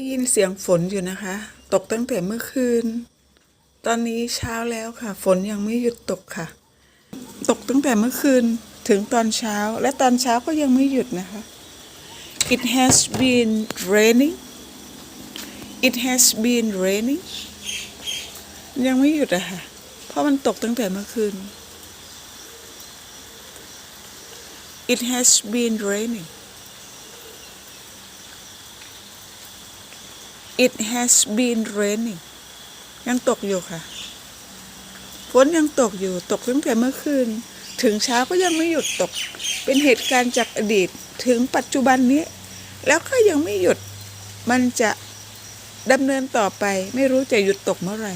ได้ยินเสียงฝนอยู่นะคะ ตกตั้งแต่เมื่อคืน ตอนนี้เช้าแล้วค่ะ ฝนยังไม่หยุดตกค่ะ ตกตั้งแต่เมื่อคืนถึงตอนเช้า และตอนเช้าก็ยังไม่หยุดนะคะ It has been raining It has been raining ยังไม่หยุดอะค่ะ เพราะมันตกตั้งแต่เมื่อคืน It has been raining It has been raining ยังตกอยู่ค่ะ ฝนยังตกอยู่ ตกตั้งแต่เมื่อคืน ถึงเช้าก็ยังไม่หยุดตก เป็นเหตุการณ์จากอดีตถึงปัจจุบันนี้ แล้วก็ยังไม่หยุด มันจะดำเนินต่อไป ไม่รู้จะหยุดตกเมื่อไหร่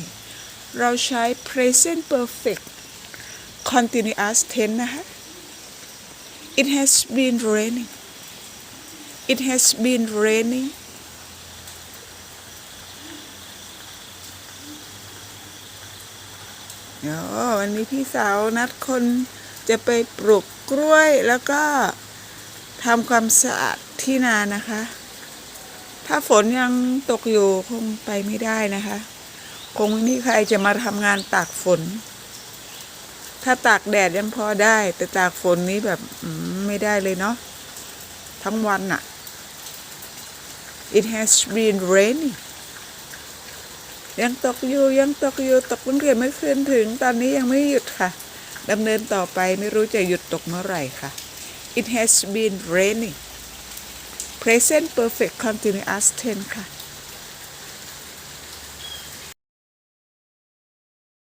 เราใช้ present perfect continuous tense นะคะ It has been raining It has been raining อ๋อวันนี้พี่สาวนัดคนจะไปปลูกกล้วยแล้วก็ทำความสะอาดที่นานะคะ ถ้าฝนยังตกอยู่คงไปไม่ได้นะคะ คงไม่มีใครจะมาทำงานตากฝน ถ้าตากแดดยังพอได้ แต่ตากฝนนี้แบบไม่ได้เลยเนาะทั้งวันอะ It has been raining ยังตกอยู่ยังตกอยู่ตกตั้งแต่เมื่อคืนถึง ตอนนี้ยังไม่หยุดค่ะดำเนินต่อไปไม่รู้จะหยุดตกเมื่อไหร่ค่ะ It has been raining present perfect continuous tense ค่ะ